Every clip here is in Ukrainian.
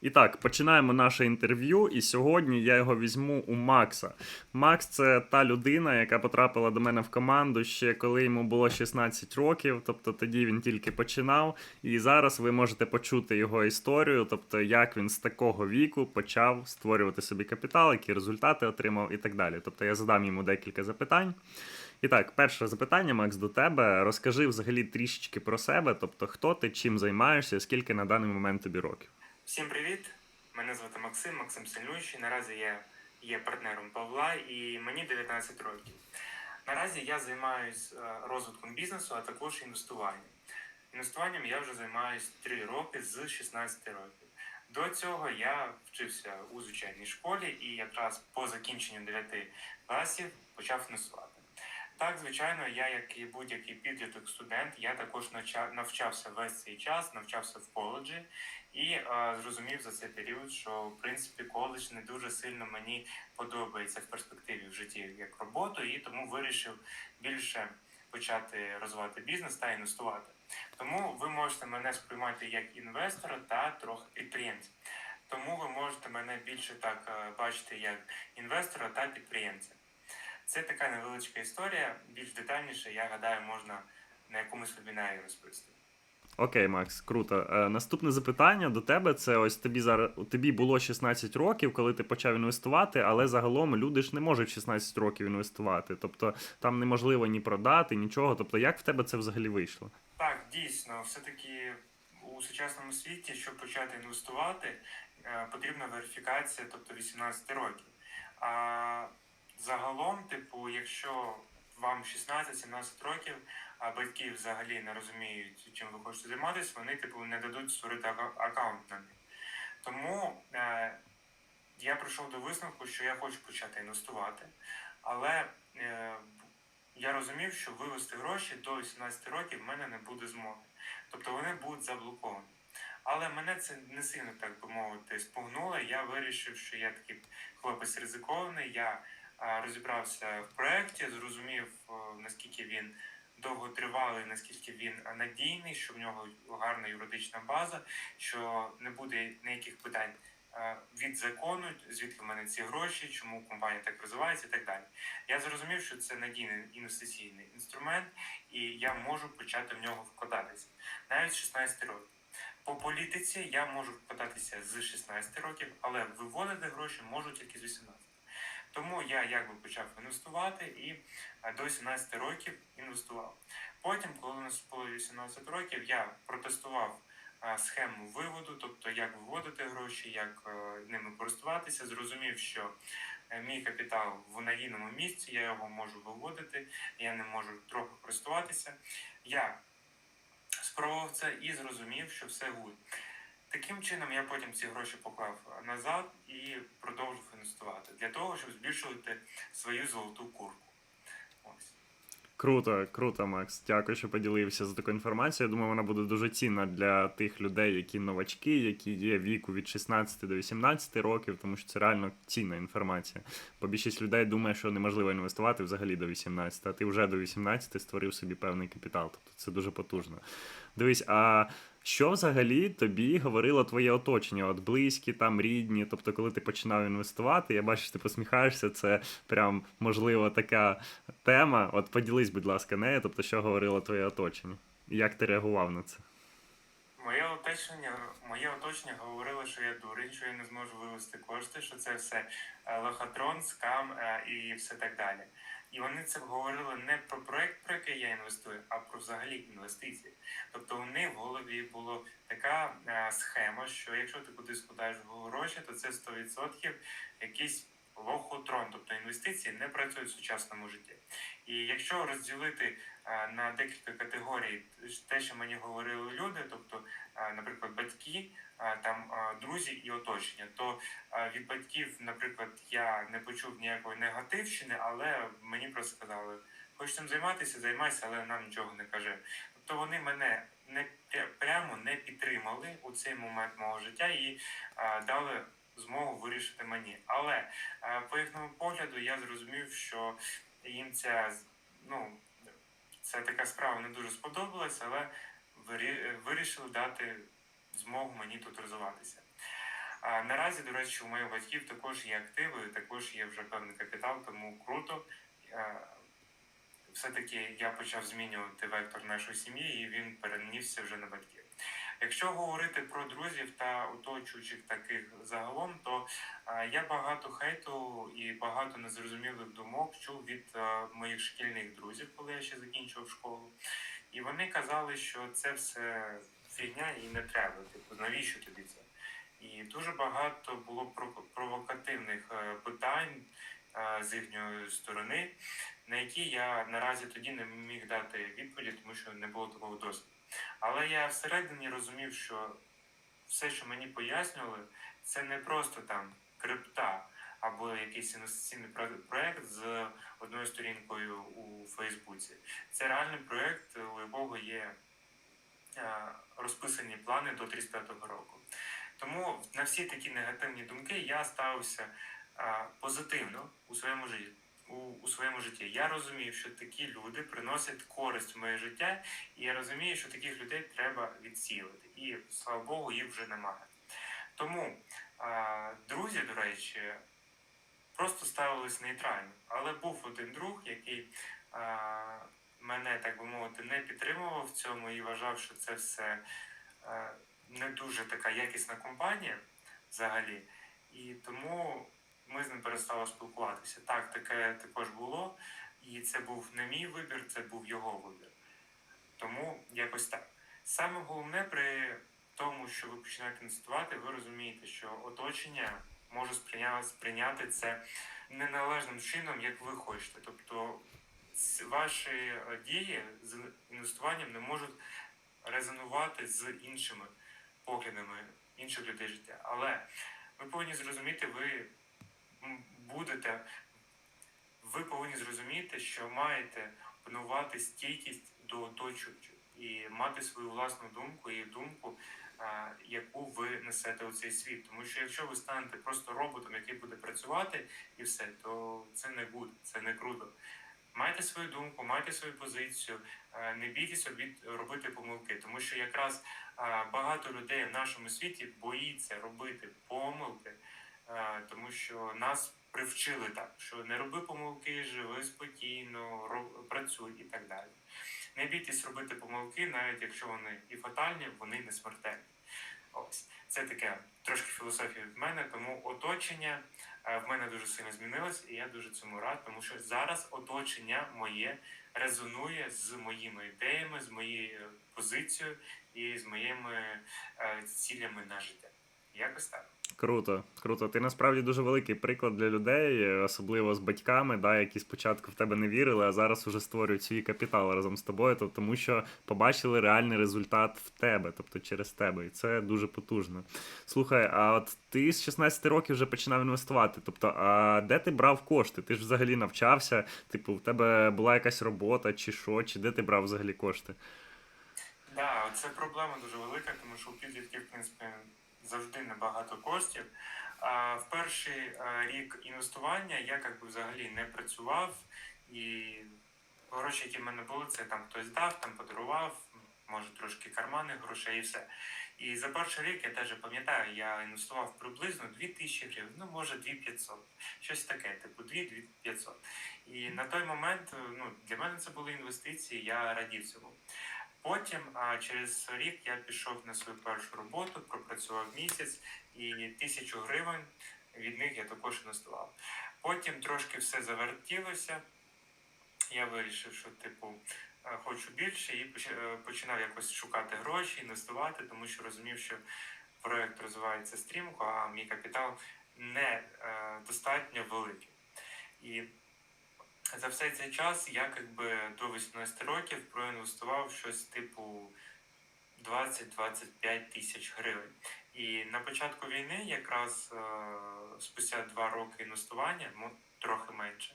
І так, починаємо наше інтерв'ю, і сьогодні я його візьму у Макса. Макс це та людина, яка потрапила до мене в команду ще коли йому було 16 років, тобто тоді він тільки починав. І зараз ви можете почути його історію, тобто як він з такого віку почав створювати собі капітал, які результати отримав і так далі. Тобто я задам йому декілька запитань. І так, перше запитання, Макс, до тебе. Розкажи взагалі трішечки про себе, тобто хто ти, чим займаєшся, скільки на даний момент тобі років. Всім привіт! Мене звати Максим, Максим Сильнющий. Наразі я є партнером Павла і мені 19 років. Наразі я займаюся розвитком бізнесу, а також інвестуванням. Інвестуванням я вже займаюся 3 роки з 16 років. До цього я вчився у звичайній школі і якраз по закінченню 9 класів почав інвестувати. Так, звичайно, я, як і будь-який підліток студент, я також навча- навчався весь цей час, навчався в коледжі і е, зрозумів за цей період, що в принципі коледж не дуже сильно мені подобається в перспективі в житті як роботу, і тому вирішив більше почати розвивати бізнес та інвестувати. Тому ви можете мене сприймати як інвестора та трохи підприємця. Тому ви можете мене більше так е, бачити як інвестора та підприємця. Це така невеличка історія. Більш детальніше, я гадаю, можна на якомусь вебінарі розповісти. Окей, Макс, круто. Е, наступне запитання до тебе: це ось тобі зараз тобі було 16 років, коли ти почав інвестувати, але загалом люди ж не можуть 16 років інвестувати. Тобто там неможливо ні продати, нічого. Тобто, як в тебе це взагалі вийшло? Так, дійсно, все-таки у сучасному світі, щоб почати інвестувати, е, потрібна верифікація, тобто 18 років. А загалом, типу, якщо вам 16-17 років, а батьки взагалі не розуміють, чим ви хочете займатися, вони типу не дадуть створити аккаунт на них. Тому е, я прийшов до висновку, що я хочу почати інвестувати, але е, я розумів, що вивести гроші до 18 років в мене не буде змоги. Тобто вони будуть заблоковані. Але мене це не сильно, так би мовити, спугнуло. Я вирішив, що я такий хлопець ризикований. Я розібрався в проєкті, зрозумів, наскільки він довготривалий, наскільки він надійний, що в нього гарна юридична база, що не буде ніяких питань від закону, звідки в мене ці гроші, чому компанія так розвивається і так далі. Я зрозумів, що це надійний інвестиційний інструмент, і я можу почати в нього вкладатися навіть з 16 років. По політиці я можу вкладатися з 16 років, але виводити гроші можу тільки з 18. Тому я якби почав інвестувати і е, до 18 років інвестував. Потім, коли наступило 18 років, я протестував е, схему виводу, тобто як виводити гроші, як е, ними користуватися. Зрозумів, що мій капітал в надійному місці, я його можу виводити, я не можу трохи користуватися. Я спробував це і зрозумів, що все гуд. Таким чином я потім ці гроші поклав назад і продовжив інвестувати для того, щоб збільшувати свою золоту курку. Круто, круто, Макс. Дякую, що поділився за таку інформацію. Я думаю, вона буде дуже цінна для тих людей, які новачки, які є віку від 16 до 18 років, тому що це реально цінна інформація. Бо більшість людей думає, що неможливо інвестувати взагалі до 18, а ти вже до 18 створив собі певний капітал. Тобто це дуже потужно. Дивись, а що взагалі тобі говорило твоє оточення? От близькі, там рідні, тобто, коли ти починав інвестувати, я бачу, ти посміхаєшся, це прям можливо така тема. От поділись, будь ласка, нею, тобто, що говорило твоє оточення? І як ти реагував на це? Моє оточення, моє оточення говорило, що я дурень, що я не зможу вивести кошти, що це все е, лохотрон, скам е, і все так далі. І вони це говорили не про проект, про який я інвестую, а про взагалі інвестиції. Тобто у них в голові була така е, схема, що якщо ти кудись складаєш гроші, то це 100% якийсь лохотрон, тобто інвестиції не працюють в сучасному житті. І якщо розділити е, на декілька категорій те, що мені говорили люди, тобто, е, наприклад, батьки, там друзі і оточення, то від батьків, наприклад, я не почув ніякої негативщини, але мені просто сказали, хочеш цим займатися, займайся, але нам нічого не кажи. Тобто вони мене не прямо не підтримали у цей момент мого життя і дали змогу вирішити мені. Але по їхньому погляду я зрозумів, що їм ця ну, ця така справа не дуже сподобалась, але вирішили дати змогу мені тут розвиватися. А наразі, до речі, у моїх батьків також є активи, також є вже певний капітал, тому круто. Все-таки я почав змінювати вектор нашої сім'ї, і він перенісся вже на батьків. Якщо говорити про друзів та оточуючих таких загалом, то я багато хейту і багато незрозумілих думок чув від моїх шкільних друзів, коли я ще закінчував школу. І вони казали, що це все фігня і не треба. Типу, навіщо тобі це? І дуже багато було прово- провокативних е, питань е, з їхньої сторони, на які я наразі тоді не міг дати відповіді, тому що не було такого досвіду. Але я всередині розумів, що все, що мені пояснювали, це не просто там крипта або якийсь інвестиційний про- проект з одною сторінкою у Фейсбуці. Це реальний проект, у якого є е, розписані плани до 35-го року. Тому на всі такі негативні думки я ставився е, позитивно у своєму житті. У, у своєму житті я розумів, що такі люди приносять користь в моє життя, і я розумію, що таких людей треба відсіювати. І слава Богу, їх вже немає. Тому е, друзі, до речі, просто ставились нейтрально. Але був один друг, який е, мене, так би мовити, не підтримував в цьому і вважав, що це все е, не дуже така якісна компанія взагалі. І тому ми з ним перестали спілкуватися. Так, таке також було. І це був не мій вибір, це був його вибір. Тому якось так. Саме головне при тому, що ви починаєте інвестувати, ви розумієте, що оточення може сприйняти, це неналежним чином, як ви хочете. Тобто ваші е, дії з інвестуванням не можуть резонувати з іншими поглядами інших людей життя. Але ви повинні зрозуміти, ви будете, ви повинні зрозуміти, що маєте опанувати стійкість до оточуючих і мати свою власну думку і думку, яку ви несете у цей світ. Тому що якщо ви станете просто роботом, який буде працювати, і все, то це не буде, це не круто. Майте свою думку, майте свою позицію, е, не бійтеся від робити помилки, тому що якраз е, багато людей в нашому світі боїться робити помилки, е, тому що нас привчили так, що не роби помилки, живи спокійно, ро- працюй і так далі. Не бійтесь робити помилки, навіть якщо вони і фатальні, вони не смертельні. Ось це таке трошки філософія від мене, тому оточення е, в мене дуже сильно змінилось, і я дуже цьому рад, тому що зараз оточення моє резонує з моїми ідеями, з моєю позицією і з моїми е, цілями на життя. Якось так. Круто, круто. Ти насправді дуже великий приклад для людей, особливо з батьками, да, які спочатку в тебе не вірили, а зараз уже створюють свій капітал разом з тобою, тобто, тому що побачили реальний результат в тебе, тобто через тебе. І це дуже потужно. Слухай, а от ти з 16 років вже починав інвестувати. Тобто, а де ти брав кошти? Ти ж взагалі навчався? Типу, в тебе була якась робота, чи що, чи де ти брав взагалі кошти? Да, це проблема дуже велика, тому що у підлітків, в принципі, завжди небагато коштів. А в перший е, рік інвестування я як би взагалі не працював, і гроші, які в мене були, це там хтось дав, там подарував, може трошки карманних грошей і все. І за перший рік я теж пам'ятаю, я інвестував приблизно 2000 гривень, ну може 2500, щось таке, типу 2-2500. І на той момент е, ну, для мене це були інвестиції, я радів цьому. Потім, а, через рік я пішов на свою першу роботу, пропрацював місяць і тисячу гривень від них я також інвестував. Потім трошки все завертілося. Я вирішив, що типу е, хочу більше, і е, починав якось шукати гроші, інвестувати, тому що розумів, що проект розвивається стрімко, а мій капітал не е, достатньо великий. І за все цей час я якби до 18 років проінвестував щось типу 20-25 тисяч гривень. І на початку війни, якраз е, спустя два роки інвестування, ну трохи менше,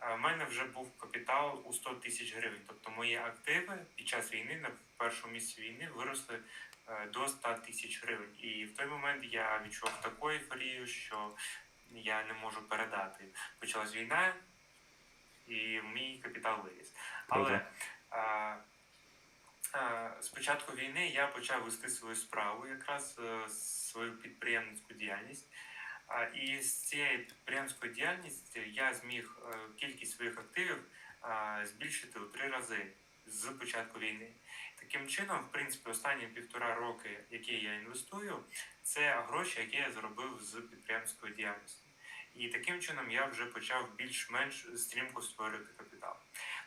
е, в мене вже був капітал у 100 тисяч гривень. Тобто мої активи під час війни на першому місці війни виросли е, до 100 тисяч гривень. І в той момент я відчув таку ейфорію, що я не можу передати. Почалась війна, і мій капітал виріс. Але а, Е, З початку війни я почав вести свою справу, якраз е, свою підприємницьку діяльність. А, І з цієї підприємницької діяльності я зміг е, кількість своїх активів е, збільшити у три рази з початку війни. Таким чином, в принципі, останні півтора роки, які я інвестую, це гроші, які я заробив з підприємницької діяльності. І таким чином я вже почав більш-менш стрімко створювати капітал.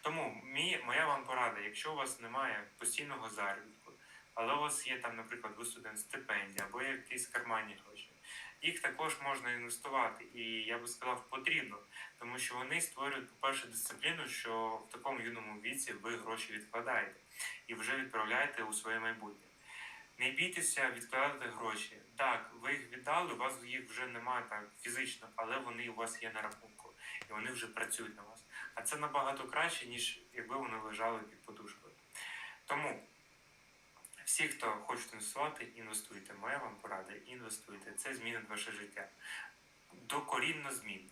Тому мій, моя вам порада, якщо у вас немає постійного заробітку, але у вас є там, наприклад, ви студент стипендія або якісь карманні гроші, їх також можна інвестувати, і я би сказав, потрібно, тому що вони створюють, по-перше, дисципліну, що в такому юному віці ви гроші відкладаєте і вже відправляєте у своє майбутнє. Не бійтеся відкладати гроші. Так, ви їх віддали, у вас їх вже немає так фізично, але вони у вас є на рахунку, і вони вже працюють на вас. А це набагато краще, ніж якби вони лежали під подушкою. Тому всі, хто хочуть інвестувати, інвестуйте. Моя вам порада, інвестуйте. Це змінить ваше життя. Докорінно змін.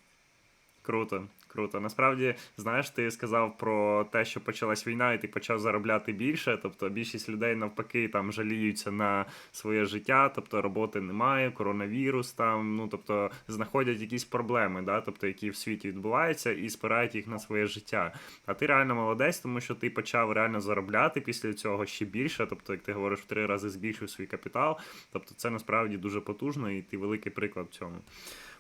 Круто, круто. Насправді, знаєш, ти сказав про те, що почалась війна, і ти почав заробляти більше. Тобто більшість людей навпаки там жаліються на своє життя, тобто роботи немає, коронавірус там, ну тобто знаходять якісь проблеми, да, тобто які в світі відбуваються, і спирають їх на своє життя. А ти реально молодець, тому що ти почав реально заробляти після цього ще більше. Тобто, як ти говориш, в три рази збільшив свій капітал. Тобто, це насправді дуже потужно, і ти великий приклад в цьому.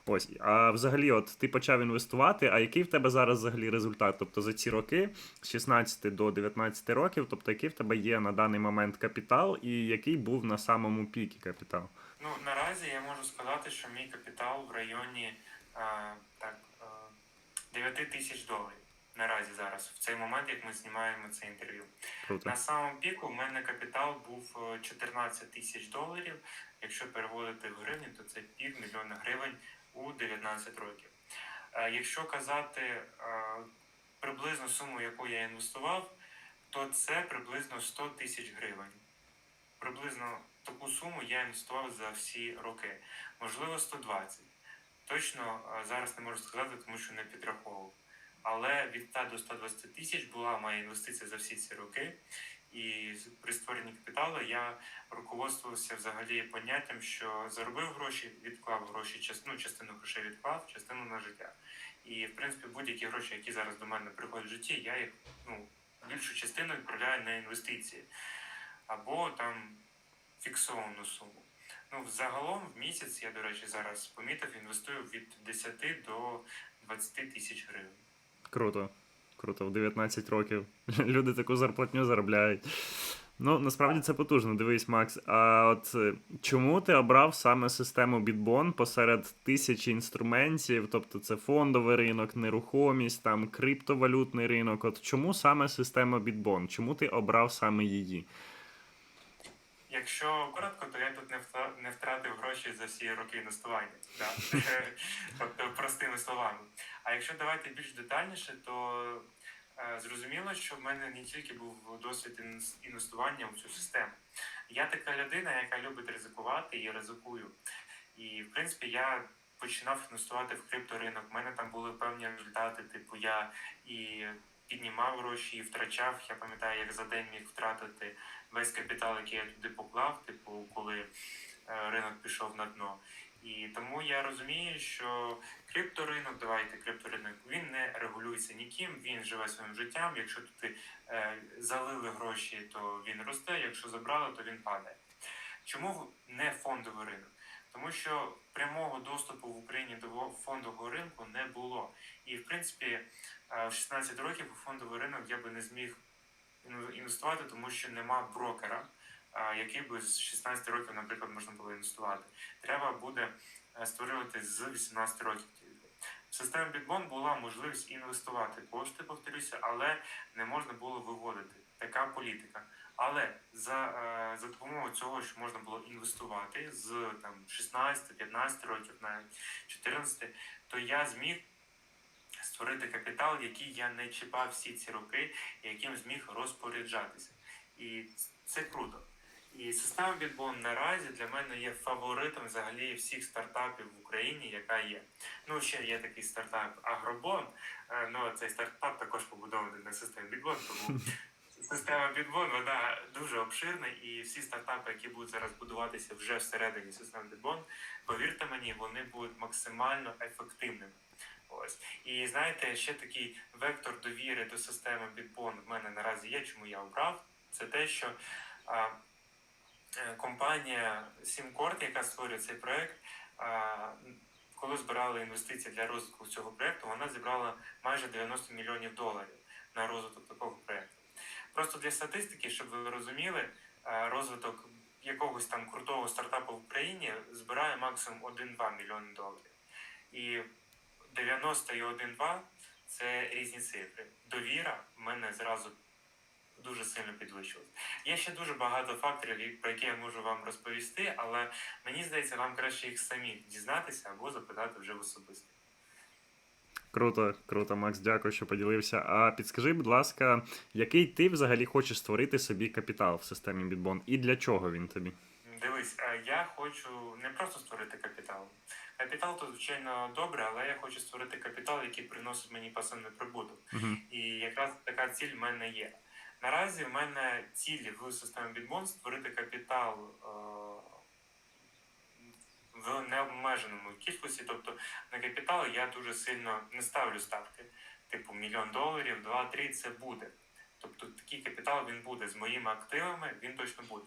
Ось, а взагалі, от ти почав інвестувати. А який в тебе зараз взагалі результат? Тобто за ці роки, з 16 до 19 років, тобто який в тебе є на даний момент капітал, і який був на самому пікі капітал? Ну, наразі я можу сказати, що мій капітал в районі а, так, а, 9 тисяч доларів. Наразі зараз, в цей момент, як ми знімаємо це інтерв'ю. На самому піку в мене капітал був е, 14 тисяч доларів. Якщо переводити в гривні, то це півмільйона гривень у 19 років. Е, Якщо казати е, приблизну суму, яку я інвестував, то це приблизно 100 тисяч гривень. Приблизно таку суму я інвестував за всі роки. Можливо, 120. Точно е, зараз не можу сказати, тому що не підраховував. Але від 100 до 120 тисяч була моя інвестиція за всі ці роки. І при створенні капіталу я руководствувався взагалі поняттям, що заробив гроші, відклав гроші, час- ну, частину грошей відклав, частину на життя. І в принципі будь-які гроші, які зараз до мене приходять в житті, я їх ну, більшу частину відправляю на інвестиції або там фіксовану суму. Ну, загалом в місяць я, до речі, зараз помітив, інвестую від 10 до 20 тисяч гривень. Круто. Круто, в 19 років. Люди таку зарплатню заробляють. Ну, насправді це потужно. Дивись, Макс. А от е, чому ти обрав саме систему Bitbon посеред тисячі інструментів? Тобто це фондовий ринок, нерухомість, там криптовалютний ринок. От чому саме система Bitbon? Чому ти обрав саме її? Якщо коротко, то я тут не втратив гроші за всі роки інвестування. Тобто простими словами. А якщо давайте більш детальніше, то е, зрозуміло, що в мене не тільки був досвід інвестування в цю систему. Я така людина, яка любить ризикувати і ризикую. І в принципі я починав інвестувати в крипторинок. У мене там були певні результати. Типу, я і піднімав гроші, і втрачав. Я пам'ятаю, як за день міг втратити весь капітал, який я туди поклав, типу, коли е, ринок пішов на дно. І тому я розумію, що крипторинок, давайте крипторинок, він не регулюється ніким, він живе своїм життям. Якщо туди е, залили гроші, то він росте, якщо забрали, то він падає. Чому не фондовий ринок? Тому що прямого доступу в Україні до фондового ринку не було. І в принципі, е, в 16 років у фондовий ринок я би не зміг інве- інвестувати, тому що нема брокера, який би з 16 років, наприклад, можна було інвестувати. Треба буде е, створювати з 18 років. В системі Bitbon була можливість інвестувати кошти, повторюся, але не можна було виводити. Така політика. Але за, е, за допомогою цього, що можна було інвестувати з там 16-15 років, навіть 14, то я зміг створити капітал, який я не чіпав всі ці роки, яким зміг розпоряджатися. І це круто. І система Bitbon наразі для мене є фаворитом взагалі всіх стартапів в Україні, яка є. Ну, ще є такий стартап Агробон. Е, Ну, цей стартап також побудований на системі Bitbon, тому Система Bitbon, вона дуже обширна, і всі стартапи, які будуть зараз будуватися вже всередині системи Bitbon, повірте мені, вони будуть максимально ефективними. Ось. І знаєте, ще такий вектор довіри до системи Bitbon в мене наразі є, чому я обрав. Це те, що а, е, компанія SimCord, яка створює цей проект, коли збирали інвестиції для розвитку цього проекту, вона зібрала майже 90 мільйонів доларів на розвиток такого проекту. Просто для статистики, щоб ви розуміли, е, розвиток якогось там крутого стартапу в Україні збирає максимум 1-2 мільйони доларів. І 90 і 1-2 це різні цифри. Довіра в мене зразу дуже сильно підвищилась. Є ще дуже багато факторів, про які я можу вам розповісти, але мені здається, вам краще їх самі дізнатися або запитати вже в особисто. Круто, круто, Макс, дякую, що поділився. А підскажи, будь ласка, який ти взагалі хочеш створити собі капітал в системі Bitbon і для чого він тобі? Дивись, е, я хочу не просто створити капітал. Капітал то звичайно добре, але я хочу створити капітал, який приносить мені пасивний прибуток. Угу. І якраз така ціль в мене є. Наразі в мене цілі в системі Bitbon створити капітал е, в необмеженому кількості. Тобто на капітал я дуже сильно не ставлю ставки. Типу мільйон доларів, два-три це буде. Тобто такий капітал він буде з моїми активами, він точно буде.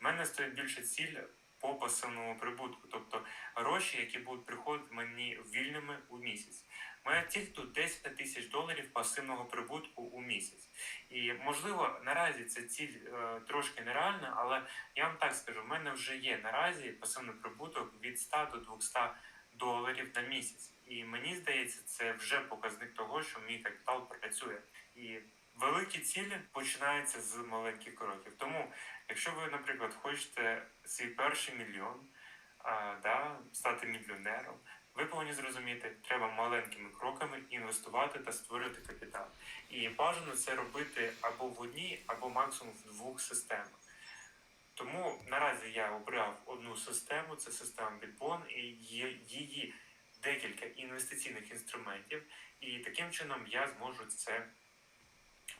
У мене стоїть більше ціль по пасивному прибутку, тобто гроші, які будуть приходити мені вільними у місяць. Моя ціль тут 10 тисяч доларів пасивного прибутку у місяць. І можливо, наразі ця ціль е, трошки нереальна, але я вам так скажу: в мене вже є наразі пасивний прибуток від 100 до 200 доларів на місяць. І мені здається, це вже показник того, що мій капітал працює. І великі цілі починаються з маленьких кроків. Тому, якщо ви, наприклад, хочете свій перший мільйон, а, да, стати мільйонером, ви повинні зрозуміти, треба маленькими кроками інвестувати та створювати капітал. І бажано це робити або в одній, або максимум в двох системах. Тому наразі я обрав одну систему, це система Bitbon, і є її декілька інвестиційних інструментів, і таким чином я зможу це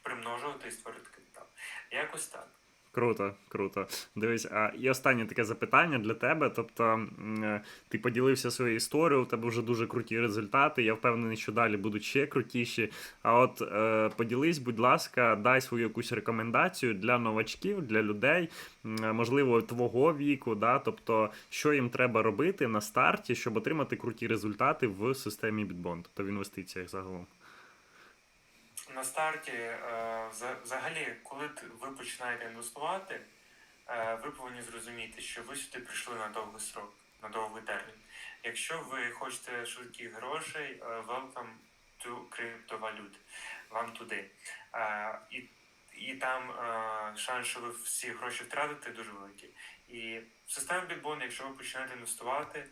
примножувати і створити капітал. Якось так. Круто, круто. Дивись, а і останнє таке запитання для тебе. Тобто, е, ти поділився своєю історією, у тебе вже дуже круті результати. Я впевнений, що далі будуть ще крутіші. А от е, поділись, будь ласка, дай свою якусь рекомендацію для новачків, для людей, е, можливо, твого віку, да? тобто, що їм треба робити на старті, щоб отримати круті результати в системі Bitbond, тобто в інвестиціях загалом. На старті, е, взагалі, коли ви починаєте інвестувати, е, ви повинні зрозуміти, що ви сюди прийшли на довгий срок, на довгий термін. Якщо ви хочете швидких грошей, welcome to криптовалют, вам туди. Е, І, і там шанс, що ви всі гроші втратите, дуже великий. І в системі Bitbon, якщо ви починаєте інвестувати,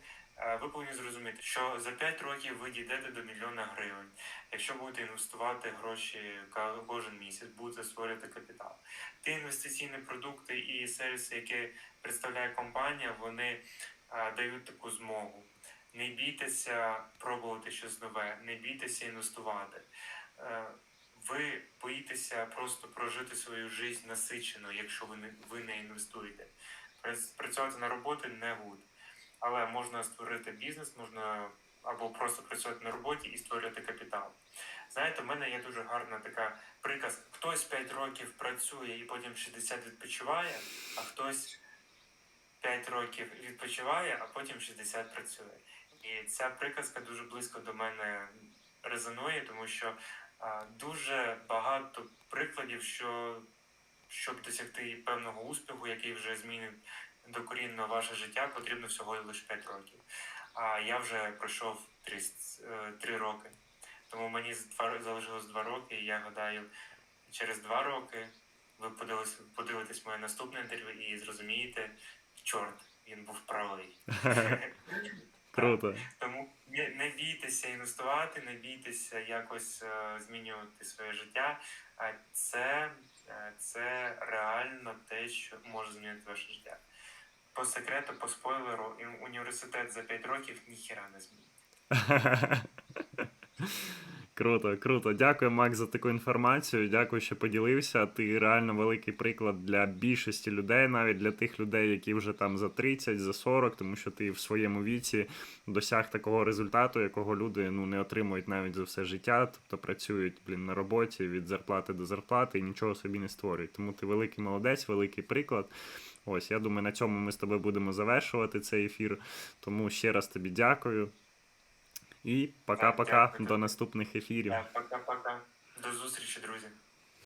ви повинні зрозуміти, що за 5 років ви дійдете до мільйона гривень. Якщо будете інвестувати гроші кожен місяць, будете створювати капітал. Ті інвестиційні продукти і сервіси, які представляє компанія, вони дають таку змогу. Не бійтеся пробувати щось нове, не бійтеся інвестувати. Е, Ви боїтеся просто прожити свою життя насичено, якщо ви не, ви не інвестуєте. Працювати на роботі не гуд. Але можна створити бізнес, можна або просто працювати на роботі і створювати капітал. Знаєте, в мене є дуже гарна така приказ: хтось 5 років працює і потім 60 відпочиває, а хтось 5 років відпочиває, а потім 60 працює. І ця приказка дуже близько до мене резонує, тому що а, дуже багато прикладів, що щоб досягти певного успіху, який вже змінить докорінно ваше життя, потрібно всього лише 5 років. А я вже пройшов 3, 3 роки. Тому мені залишилось 2 роки, і я гадаю, через 2 роки ви подивитесь, подивитесь моє наступне інтерв'ю і зрозумієте, чорт, він був правий. Круто. Тому не, не бійтеся інвестувати, не бійтеся якось е, змінювати своє життя. А це, е, це реально те, що може змінити ваше життя. По секрету, по спойлеру, університет за 5 років ніхіра не змінить. Круто, круто. Дякую, Макс, за таку інформацію. Дякую, що поділився. Ти реально великий приклад для більшості людей, навіть для тих людей, які вже там за 30, за 40, тому що ти в своєму віці досяг такого результату, якого люди ну не отримують навіть за все життя, тобто працюють блін на роботі від зарплати до зарплати і нічого собі не створюють. Тому ти великий молодець, великий приклад. Ось, я думаю, на цьому ми з тобою будемо завершувати цей ефір. Тому ще раз тобі дякую. І пока-пока до наступних ефірів. Пока-пока. До зустрічі, друзі.